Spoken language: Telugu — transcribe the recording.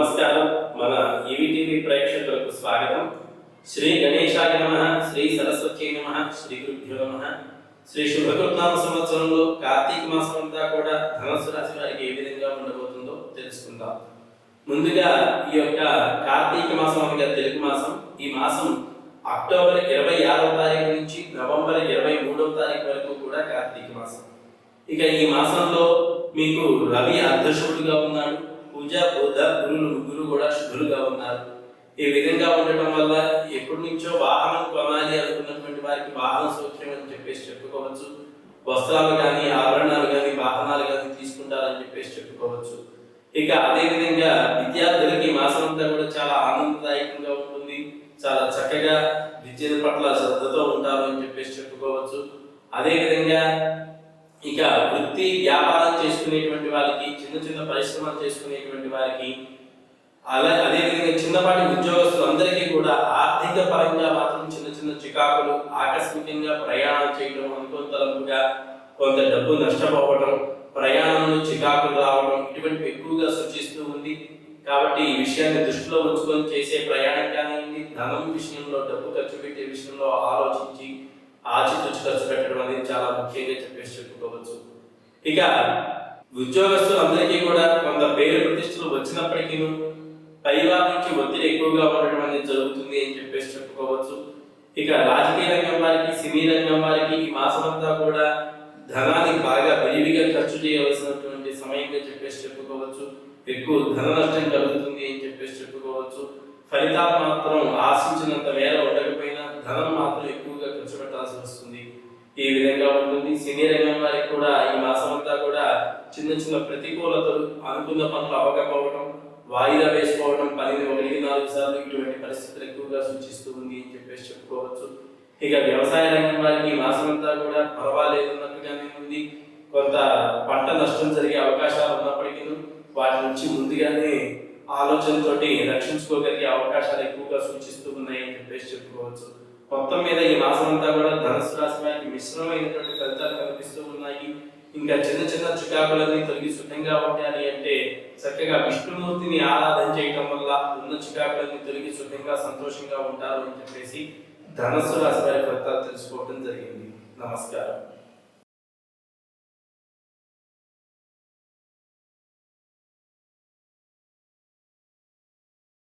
నమస్కారం. మన ఈవీటీవీ ప్రేక్షకులకు స్వాగతం. శ్రీ గణేశాయ నమ శ్రీ సరస్వతి నమ శ్రీ గురుభ్యో నమ. శ్రీ శుభకృత్నామ సంవత్సరంలో కార్తీక మాసం అంతా కూడా ధనస్సు రాశి వారికి ఏ విధంగా ఉండబోతుందో తెలుసుకుందాం. ముందుగా ఈ యొక్క కార్తీక మాసం అనగా తెలుగు మాసం. ఈ మాసం అక్టోబర్ ఇరవై ఆరవ తారీఖు నుంచి నవంబర్ ఇరవై మూడవ తారీఖు వరకు కూడా కార్తీక మాసం. ఇక ఈ మాసంలో మీకు రవి అర్ధశుడుగా ఉన్నాడు. పూజ బోధ గురువులు ముగ్గురు కూడా శుభులుగా ఉన్నారు. ఈ విధంగా ఉండటం వల్ల ఎప్పటి నుంచో వాహనం కొనాలి అనుకున్నటువంటి వారికి వాహన సౌఖ్యం అని చెప్పేసి చెప్పుకోవచ్చు. వస్త్రాలు కానీ ఆభరణాలు కానీ వాహనాలు కానీ తీసుకుంటారని చెప్పేసి చెప్పుకోవచ్చు. ఇక అదే విధంగా విద్యార్థులకి ఈ మాసం అంతా కూడా చాలా ఆనందదాయకంగా ఉంటుంది. చాలా చక్కగా విద్య పట్ల శ్రద్ధతో ఉంటారు అని చెప్పేసి చెప్పుకోవచ్చు. అదే విధంగా ఇక వృత్తి వ్యాపారం చేసుకునేటువంటి వారికి చిన్న చిన్న పరిశ్రమలు చేసుకునేటువంటి వారికి అలా అదేవిధంగా చిన్నపాటి ఉద్యోగస్తులు అందరికీ కూడా ఆర్థిక పరంగా మాత్రం చిన్న చిన్న చికాకులు ఆకస్మికంగా ప్రయాణం చేయడం అనుకోతలంపుగా కొంత డబ్బు నష్టపోవడం ప్రయాణంలో చికాకులు రావడం ఇటువంటివి ఎక్కువగా సూచిస్తూ ఉంది. కాబట్టి ఈ విషయాన్ని దృష్టిలో ఉంచుకొని చేసే ప్రయాణం కానివ్వండి ధనం విషయంలో డబ్బు ఖర్చు పెట్టే విషయంలో ఆలోచించి ఆచితూచి ఖర్చు పెట్టడం అనేది చాలా ముఖ్యంగా చెప్పేసి చెప్పుకోవచ్చు. ఇక ఉద్యోగస్తులందరికీ కూడా కొంత పేరు ప్రతిష్టలు వచ్చినప్పటికీ పైవారి నుంచి ఒత్తిడి ఎక్కువగా ఉండడం అనేది జరుగుతుంది అని చెప్పేసి చెప్పుకోవచ్చు. ఇక రాజకీయ రంగం వారికి సినీ రంగం వారికి ఈ మాసం అంతా కూడా ధనాన్ని బాగా విరివిగా ఖర్చు చేయవలసినటువంటి సమయంగా చెప్పేసి చెప్పుకోవచ్చు. ఎక్కువ ధన నష్టం కలుగుతుంది అని చెప్పేసి చెప్పుకోవచ్చు. ఫలితాలు మాత్రం ఆశించినంత మేర ఉండకపోతే ధనం మాత్రం ఎక్కువగా ఖర్చు పెట్టాల్సి వస్తుంది ఈ విధంగా ఉంటుంది. సినీ రంగం వారికి కూడా ఈ మాసం అంతా కూడా చిన్న చిన్న ప్రతికూలతలు అనుకున్న పనులు అవ్వకపోవడం వాయిదా వేసుకోవడం పనిని ఒకటి నాలుగు సార్లు ఇటువంటి పరిస్థితులు ఎక్కువగా సూచిస్తూ ఉంది అని చెప్పేసి చెప్పుకోవచ్చు. ఇక వ్యవసాయ రంగం వారికి ఈ మాసం అంతా కూడా పర్వాలేదు అన్నట్టుగానే ఉంది. కొంత పంట నష్టం జరిగే అవకాశాలు ఉన్నప్పటికీ వాటి నుంచి ముందుగానే ఆలోచనతోటి రక్షించుకోగలిగే అవకాశాలు ఎక్కువగా సూచిస్తూ ఉన్నాయి అని చెప్పేసి చెప్పుకోవచ్చు. మొత్తం మీద ఈ మాసం అంతా కూడా ధనుసు రాశి వారికి మిశ్రమైనటువంటి ఫలితాలు కనిపిస్తూ ఉన్నాయి. ఇంకా చిన్న చిన్న చికాకులన్నీ తొలగి శుభ్రంగా ఉండాలి అంటే చక్కగా విష్ణుమూర్తిని ఆరాధన చేయటం వల్ల ఉన్న చికాకులన్నీ తొలగి శుభ్రంగా సంతోషంగా ఉంటారు అని చెప్పేసి ధనస్సు రాశి వారి ఫలితాలు తెలుసుకోవడం జరిగింది. నమస్కారం.